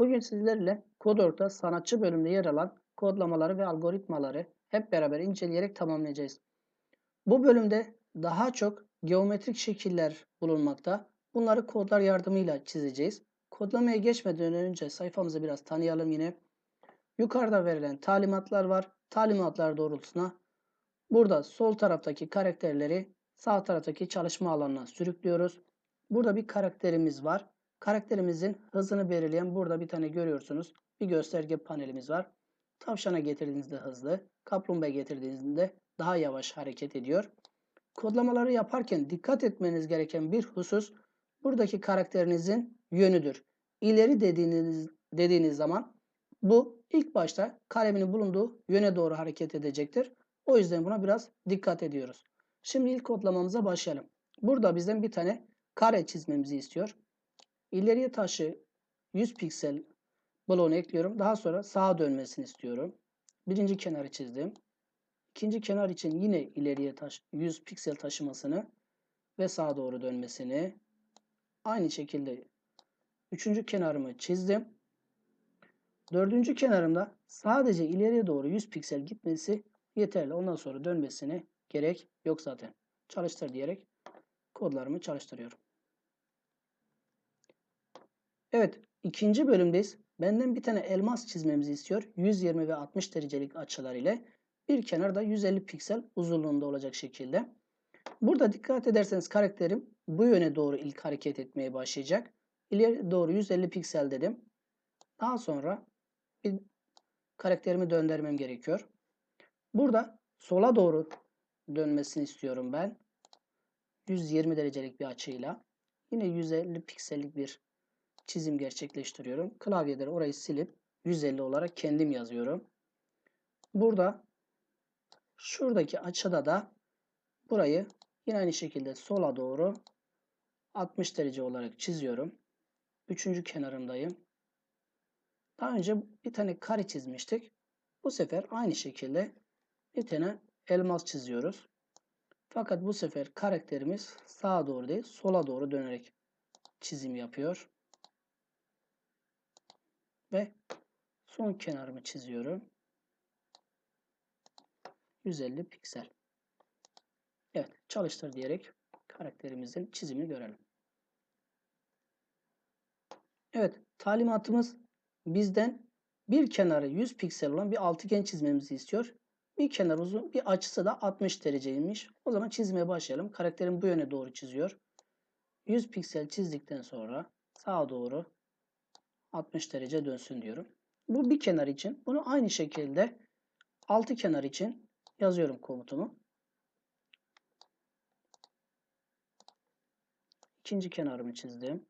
Bugün sizlerle Kodor'da sanatçı bölümünde yer alan kodlamaları ve algoritmaları hep beraber inceleyerek tamamlayacağız. Bu bölümde daha çok geometrik şekiller bulunmakta. Bunları kodlar yardımıyla çizeceğiz. Kodlamaya geçmeden önce sayfamızı biraz tanıyalım yine. Yukarıda verilen talimatlar var. Talimatlar doğrultusuna burada sol taraftaki karakterleri sağ taraftaki çalışma alanına sürüklüyoruz. Burada bir karakterimiz var. Karakterimizin hızını belirleyen burada bir tane görüyorsunuz. Bir gösterge panelimiz var. Tavşana getirdiğinizde hızlı, kaplumbağa getirdiğinizde daha yavaş hareket ediyor. Kodlamaları yaparken dikkat etmeniz gereken bir husus buradaki karakterinizin yönüdür. İleri dediğiniz, dediğiniz zaman bu ilk başta kaleminin bulunduğu yöne doğru hareket edecektir. O yüzden buna biraz dikkat ediyoruz. Şimdi ilk kodlamamıza başlayalım. Burada bizden bir tane kare çizmemizi istiyor. İleriye taşı 100 piksel bloğunu ekliyorum. Daha sonra sağa dönmesini istiyorum. Birinci kenarı çizdim. İkinci kenar için yine ileriye taş 100 piksel taşımasını ve sağa doğru dönmesini. Aynı şekilde üçüncü kenarımı çizdim. Dördüncü kenarımda sadece ileriye doğru 100 piksel gitmesi yeterli. Ondan sonra dönmesine gerek yok zaten. Çalıştır diyerek kodlarımı çalıştırıyorum. Evet, ikinci bölümdeyiz. Benden bir tane elmas çizmemizi istiyor. 120 ve 60 derecelik açılar ile bir kenarda 150 piksel uzunluğunda olacak şekilde. Burada dikkat ederseniz karakterim bu yöne doğru ilk hareket etmeye başlayacak. İleri doğru 150 piksel dedim. Daha sonra bir karakterimi döndürmem gerekiyor. Burada sola doğru dönmesini istiyorum ben. 120 derecelik bir açıyla. Yine 150 piksellik bir çizim gerçekleştiriyorum. Klavyeden orayı silip 150 olarak kendim yazıyorum. Burada şuradaki açıda da burayı yine aynı şekilde sola doğru 60 derece olarak çiziyorum. Üçüncü kenarındayım. Daha önce bir tane kare çizmiştik. Bu sefer aynı şekilde bir tane elmas çiziyoruz. Fakat bu sefer karakterimiz sağa doğru değil sola doğru dönerek çizim yapıyor. Ve son kenarımı çiziyorum. 150 piksel. Evet çalıştır diyerek karakterimizin çizimini görelim. Evet talimatımız bizden bir kenarı 100 piksel olan bir altıgen çizmemizi istiyor. Bir kenar uzun bir açısı da 60 dereceymiş. O zaman çizmeye başlayalım. Karakterim bu yöne doğru çiziyor. 100 piksel çizdikten sonra sağa doğru 60 derece dönsün diyorum. Bu bir kenar için. Bunu aynı şekilde altı kenar için yazıyorum komutumu. İkinci kenarımı çizdim.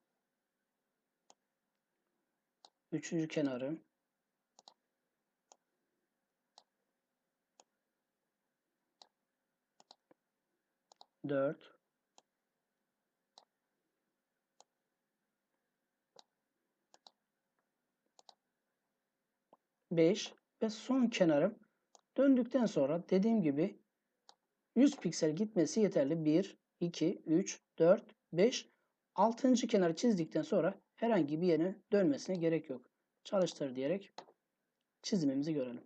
Üçüncü kenarım. Dört. 5 ve son kenarım döndükten sonra dediğim gibi 100 piksel gitmesi yeterli. 1, 2, 3, 4, 5, 6. kenarı çizdikten sonra herhangi bir yere dönmesine gerek yok. Çalıştır diyerek çizimimizi görelim.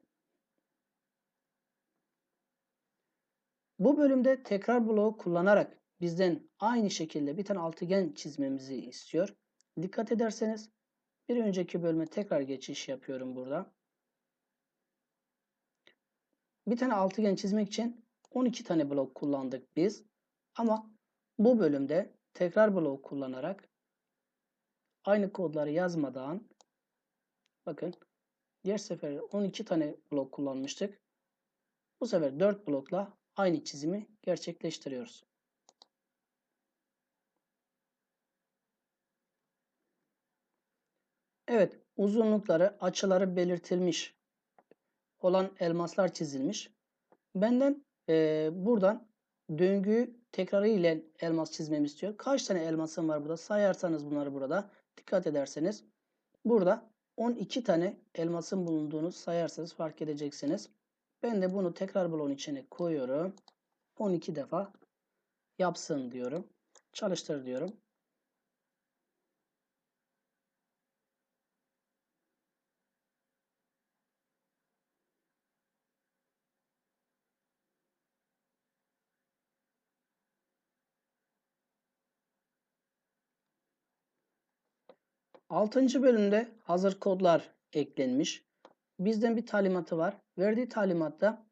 Bu bölümde tekrar bloğu kullanarak bizden aynı şekilde bir tane altıgen çizmemizi istiyor. Dikkat ederseniz bir önceki bölüme tekrar geçiş yapıyorum burada. Bir tane altıgen çizmek için 12 tane blok kullandık biz. Ama bu bölümde tekrar bloğu kullanarak aynı kodları yazmadan bakın diğer sefer 12 tane blok kullanmıştık. Bu sefer 4 blokla aynı çizimi gerçekleştiriyoruz. Evet, uzunlukları, açıları belirtilmiş olan elmaslar çizilmiş. Benden e, buradan döngüyü tekrarı ile elmas çizmemi istiyor. Kaç tane elmasım var burada? Sayarsanız bunları burada dikkat ederseniz burada 12 tane elmasın bulunduğunu sayarsanız fark edeceksiniz. Ben de bunu tekrar bloğun içine koyuyorum. 12 defa yapsın diyorum. Çalıştır diyorum. 6. bölümde hazır kodlar eklenmiş. Bizden bir talimatı var. Verdiği talimatta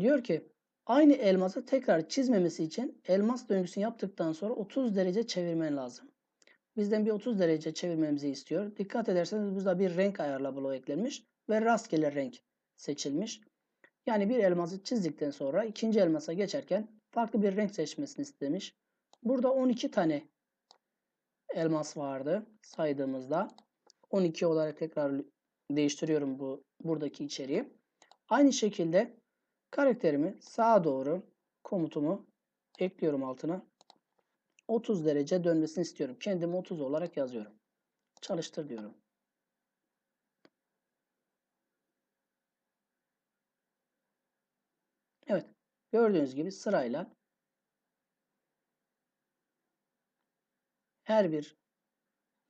diyor ki aynı elması tekrar çizmemesi için elmas döngüsünü yaptıktan sonra 30 derece çevirmen lazım. Bizden bir 30 derece çevirmemizi istiyor. Dikkat ederseniz burada bir renk ayarla bloğu eklenmiş ve rastgele renk seçilmiş. Yani bir elması çizdikten sonra ikinci elmasa geçerken farklı bir renk seçmesini istemiş. Burada 12 tane elmas vardı saydığımızda. 12 olarak tekrar değiştiriyorum bu buradaki içeriği. Aynı şekilde karakterimi sağa doğru komutumu ekliyorum altına. 30 derece dönmesini istiyorum. Kendim 30 olarak yazıyorum. Çalıştır diyorum. Evet. Gördüğünüz gibi sırayla her bir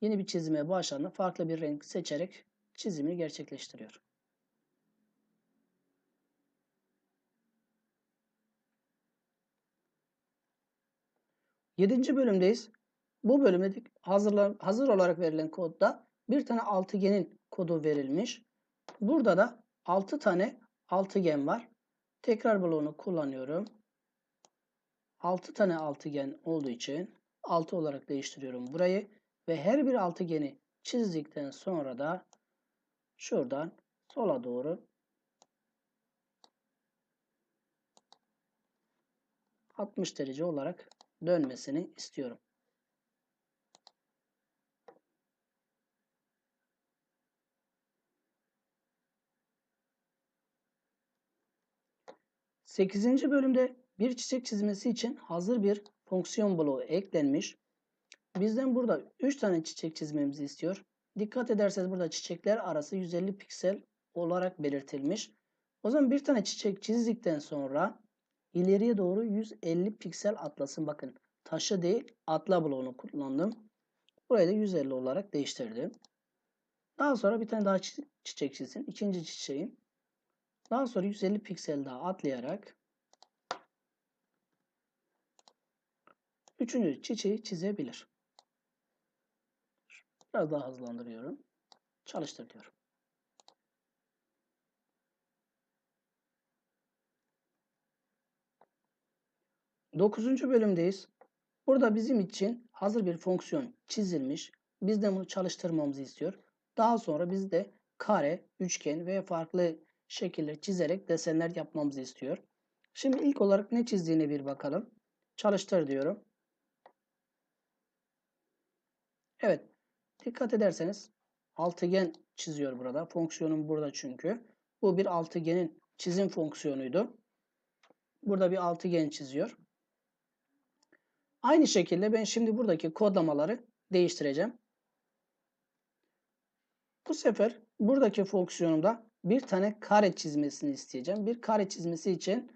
yeni bir çizime başladığında farklı bir renk seçerek çizimini gerçekleştiriyor. Yedinci bölümdeyiz. Bu bölümde hazır olarak verilen kodda bir tane altıgenin kodu verilmiş. Burada da 6 tane altıgen var. Tekrar bloğunu kullanıyorum. 6 tane altıgen olduğu için 6 olarak değiştiriyorum burayı. Ve her bir altıgeni çizdikten sonra da şuradan sola doğru 60 derece olarak dönmesini istiyorum. Sekizinci bölümde bir çiçek çizmesi için hazır bir fonksiyon bloğu eklenmiş. Bizden burada 3 tane çiçek çizmemizi istiyor. Dikkat ederseniz burada çiçekler arası 150 piksel olarak belirtilmiş. O zaman bir tane çiçek çizdikten sonra ileriye doğru 150 piksel atlasın. Bakın taşı değil atla bloğunu kullandım. Burayı da 150 olarak değiştirdim. Daha sonra bir tane daha çiçek çizsin. İkinci çiçeğim. Daha sonra 150 piksel daha atlayarak üçüncü çiçeği çizebilir. Biraz daha hızlandırıyorum. Çalıştır diyorum. Dokuzuncu bölümdeyiz. Burada bizim için hazır bir fonksiyon çizilmiş. Bizden bunu çalıştırmamızı istiyor. Daha sonra bizde kare, üçgen ve farklı şekiller çizerek desenler yapmamızı istiyor. Şimdi ilk olarak ne çizdiğine bir bakalım. Çalıştır diyorum. Evet. Dikkat ederseniz altıgen çiziyor burada. Fonksiyonum burada çünkü. Bu bir altıgenin çizim fonksiyonuydu. Burada bir altıgen çiziyor. Aynı şekilde ben şimdi buradaki kodlamaları değiştireceğim. Bu sefer buradaki fonksiyonumda bir tane kare çizmesini isteyeceğim. Bir kare çizmesi için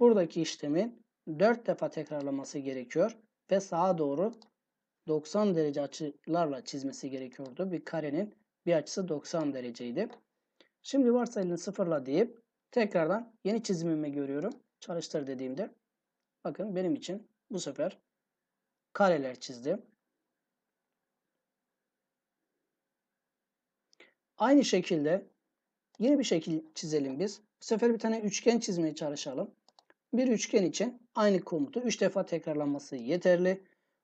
buradaki işlemin 4 defa tekrarlaması gerekiyor ve sağa doğru 90 derece açılarla çizmesi gerekiyordu. Bir karenin bir açısı 90 dereceydi. Şimdi varsayılını sıfırla deyip tekrardan yeni çizimimi görüyorum. Çalıştır dediğimde bakın benim için bu sefer kareler çizdim. Aynı şekilde yeni bir şekil çizelim biz. Bu sefer bir tane üçgen çizmeye çalışalım. Bir üçgen için aynı komutu 3 defa tekrarlanması yeterli.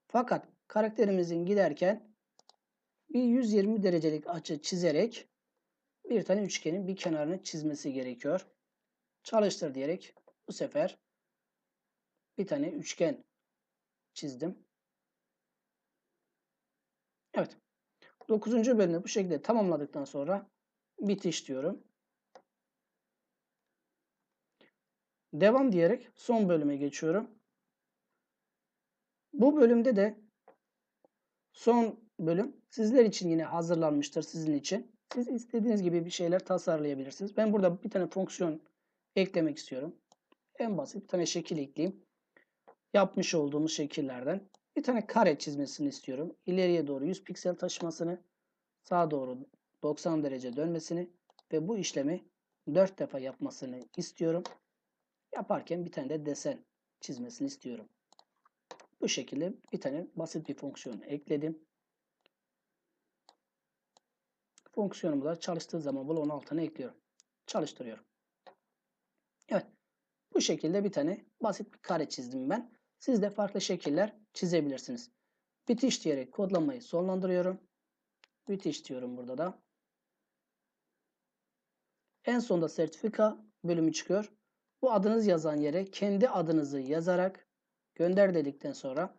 Fakat karakterimizin giderken bir 120 derecelik açı çizerek bir tane üçgenin bir kenarını çizmesi gerekiyor. Çalıştır diyerek bu sefer bir tane üçgen çizdim. Evet. 9. bölümü bu şekilde tamamladıktan sonra bitiş diyorum. Devam diyerek son bölüme geçiyorum. Bu bölümde de son bölüm sizler için yine hazırlanmıştır sizin için. Siz istediğiniz gibi bir şeyler tasarlayabilirsiniz. Ben burada bir tane fonksiyon eklemek istiyorum. En basit bir tane şekil ekleyeyim. Yapmış olduğumuz şekillerden bir tane kare çizmesini istiyorum. İleriye doğru 100 piksel taşımasını, sağa doğru 90 derece dönmesini ve bu işlemi 4 defa yapmasını istiyorum. Yaparken bir tane de desen çizmesini istiyorum. Bu şekilde bir tane basit bir fonksiyon ekledim. Fonksiyonumu da çalıştığı zaman bloğun altına ekliyorum. Çalıştırıyorum. Evet. Bu şekilde bir tane basit bir kare çizdim ben. Siz de farklı şekiller çizebilirsiniz. Bitiş diyerek kodlamayı sonlandırıyorum. Bitiş diyorum burada da. En sonda sertifika bölümü çıkıyor. Bu adınız yazan yere kendi adınızı yazarak gönder dedikten sonra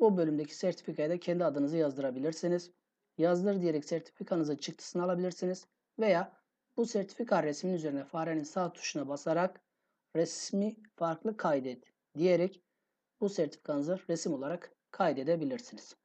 bu bölümdeki sertifikaya da kendi adınızı yazdırabilirsiniz. Yazdır diyerek sertifikanızın çıktısını alabilirsiniz. Veya bu sertifika resminin üzerine farenin sağ tuşuna basarak resmi farklı kaydet diyerek bu sertifikanızı resim olarak kaydedebilirsiniz.